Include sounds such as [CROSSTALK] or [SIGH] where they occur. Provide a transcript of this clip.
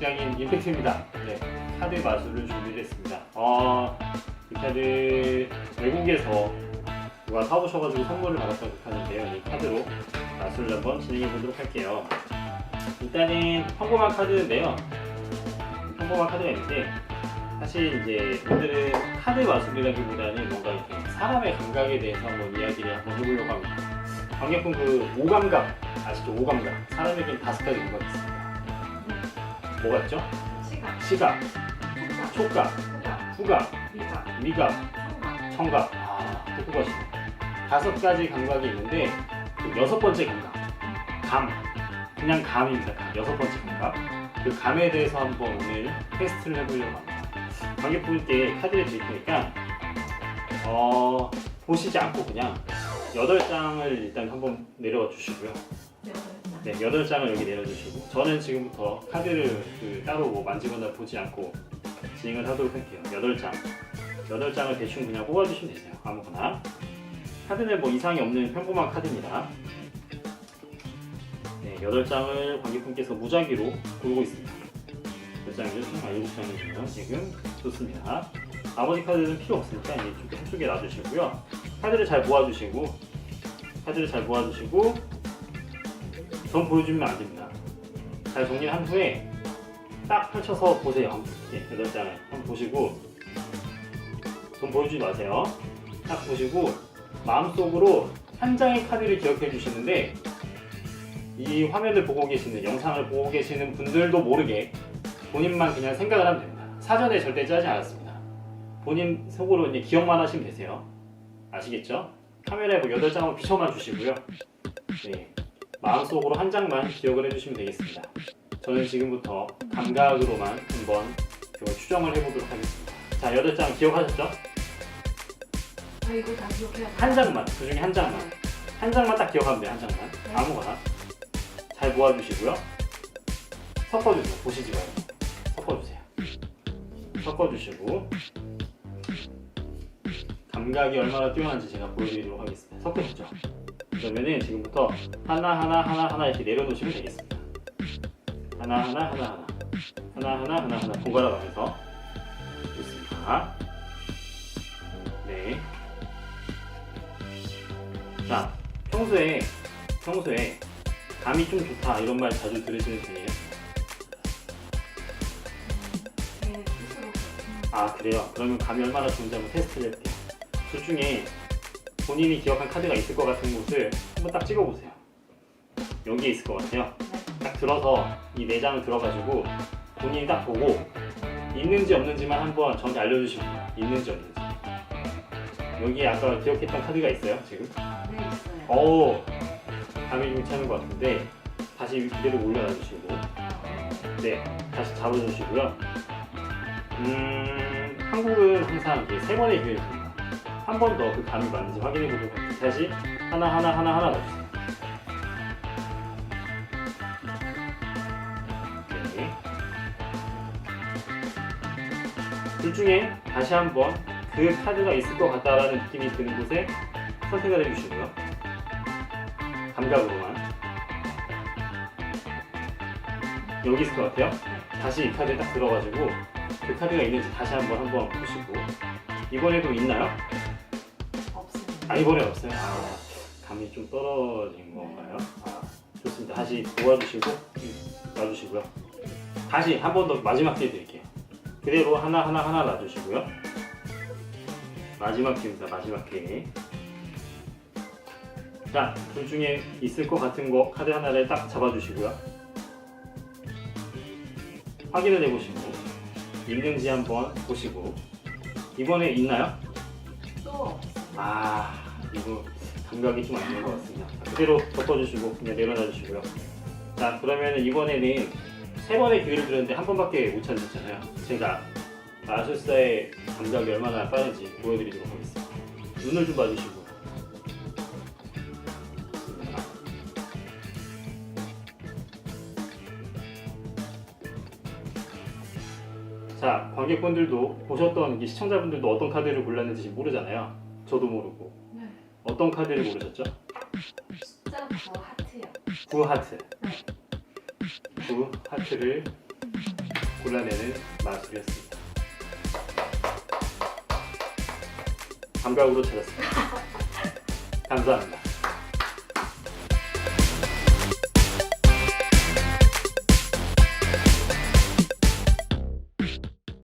직장인 임팩트입니다. 네, 카드 마술을 준비했습니다. 어, 이 카드 외국에서 누가 사오셔가지고 선물을 받았다고 하는데요. 이 카드로 마술을 한번 진행해 보도록 할게요. 일단은 평범한 카드인데요. 평범한 카드가 있는데 사실 이제 오늘은 카드 마술이라기보다는 뭔가 이렇게 사람의 감각에 대해서 한번 이야기를 한번 해보려고 합니다. 강력분 그 오감각 아시죠? 오감각 사람에겐 다섯 가지 오감이 있습니다. 뭐가 있죠? 시각, 시각, 촉각, 촉각, 후각, 후각, 미각, 미각, 청각, 청각. 아, 똑똑하시네. 다섯 가지 감각이 있는데 그 여섯 번째 감각, 감. 그냥 감입니다. 감. 여섯 번째 감각. 그 감에 대해서 한번 오늘 테스트를 해보려고 합니다. 관객분께 카드를 드릴 테니까 어, 보시지 않고 그냥 여덟 장을 일단 한번 내려와 주시고요. 네, 여덟 장을 여기 내려주시고 저는 지금부터 카드를 그 따로 뭐 만지거나 보지 않고 진행을 하도록 할게요. 여덟 장, 여덟 장을 대충 그냥 뽑아주시면 되세요. 아무거나. 카드는 뭐 이상이 없는 평범한 카드입니다. 네, 여덟 장을 관객분께서 무작위로 고르고 있습니다. 몇 장이죠? 총 아, 일곱 장이군요. 지금 좋습니다. 나머지 카드는 필요 없으니까 좀 한쪽에 놔주시고요. 카드를 잘 모아주시고 카드를 잘 모아주시고 전 보여주면 안 됩니다. 잘 정리한 후에 딱 펼쳐서 보세요. 네, 여덟 장을 한번 보시고 전 보여주지 마세요. 딱 보시고 마음속으로 한 장의 카드를 기억해 주시는데 이 화면을 보고 계시는 영상을 보고 계시는 분들도 모르게 본인만 그냥 생각을 하면 됩니다. 사전에 절대 짜지 않았습니다. 본인 속으로 이제 기억만 하시면 되세요. 아시겠죠? 카메라에 뭐 8장을 비춰만 주시고요. 네. 마음속으로 한 장만 기억을 해주시면 되겠습니다. 저는 지금부터 감각으로만 한번 이걸 추정을 해보도록 하겠습니다. 자, 8장 기억하셨죠? 저 이거 다 기억해야 돼. 한 장만, 그 중에 한 장만. 한 장만 딱 기억하면 돼요, 한 장만. 아무거나. 잘 모아주시고요. 섞어주세요. 보시지 말고. 섞어주세요. 섞어주시고. 감각이 얼마나 뛰어난지 제가 보여드리도록 하겠습니다. 섞으셨죠? 그러면은 지금부터 하나 하나 하나 하나 이렇게 내려놓으시면 되겠습니다. 하나 하나 하나 하나. 하나 하나 하나 하나 번갈아 가면서. 좋습니다. 네. 자, 평소에 평소에 감이 좀 좋다 이런 말 자주 들으시는 분이에요? 제 스스로 음, 아 그래요? 그러면 감이 얼마나 좋은지 한번 테스트를 해볼게요. 둘 중에 본인이 기억한 카드가 있을 것 같은 곳을 한번 딱 찍어보세요. 여기에 있을 것 같아요. 딱 들어서 이 네 장을 들어가지고 본인이 딱 보고 있는지 없는지만 한번 저한테 알려주시면 돼요. 있는지 없는지. 여기 아까 기억했던 카드가 있어요 지금? 네 있어요. 오 감이 좀 괜찮은 것 같은데 다시 그대로 올려놔주시고 네 다시 잡아주시고요 음 한국은 항상 세 번의 기회를 줍니다 한 번 더 그 감이 맞는지 확인해 보도록 할게요 다시 하나 하나 하나 하나 넣어주세요 네. 둘 중에 다시 한번 그 카드가 있을 것 같다라는 느낌이 드는 곳에 선택을 해주시고요. 감각으로만. 여기 있을 것 같아요. 다시 이 카드에 딱 들어가지고 그 카드가 있는지 다시 한번 한번 보시고. 이번에도 있나요? 아 이번에 없어요? 아 감이 좀 떨어진 건가요? 아 좋습니다 다시 모아주시고 음, 놔주시고요 다시 한 번 더 마지막 기회 드릴게요 그대로 하나 하나 하나 놔주시고요 마지막 기회입니다 마지막 기회 자, 둘 중에 있을 것 같은 거 카드 하나를 딱 잡아주시고요. 확인을 해보시고 있는지 한번 보시고 이번에 있나요? 또없 이거 감각이 좀 안 되는 것 같습니다. 자, 그대로 덮어주시고 그냥 내려놔 주시고요. 자, 그러면 이번에는 세 번의 기회를 드렸는데 한 번밖에 못 찾으셨잖아요. 제가 마술사의 감각이 얼마나 빠른지 보여드리도록 하겠습니다. 눈을 좀 봐주시고. 자, 관객분들도 보셨던 이 시청자분들도 어떤 카드를 골랐는지 모르잖아요. 저도 모르고. 네. 어떤 카드를 고르셨죠? 숫자 9 하트요. 구 하트. 네. 구 하트를 골라내는 마술이었습니다. 감각으로 찾았습니다. [LAUGHS] 감사합니다.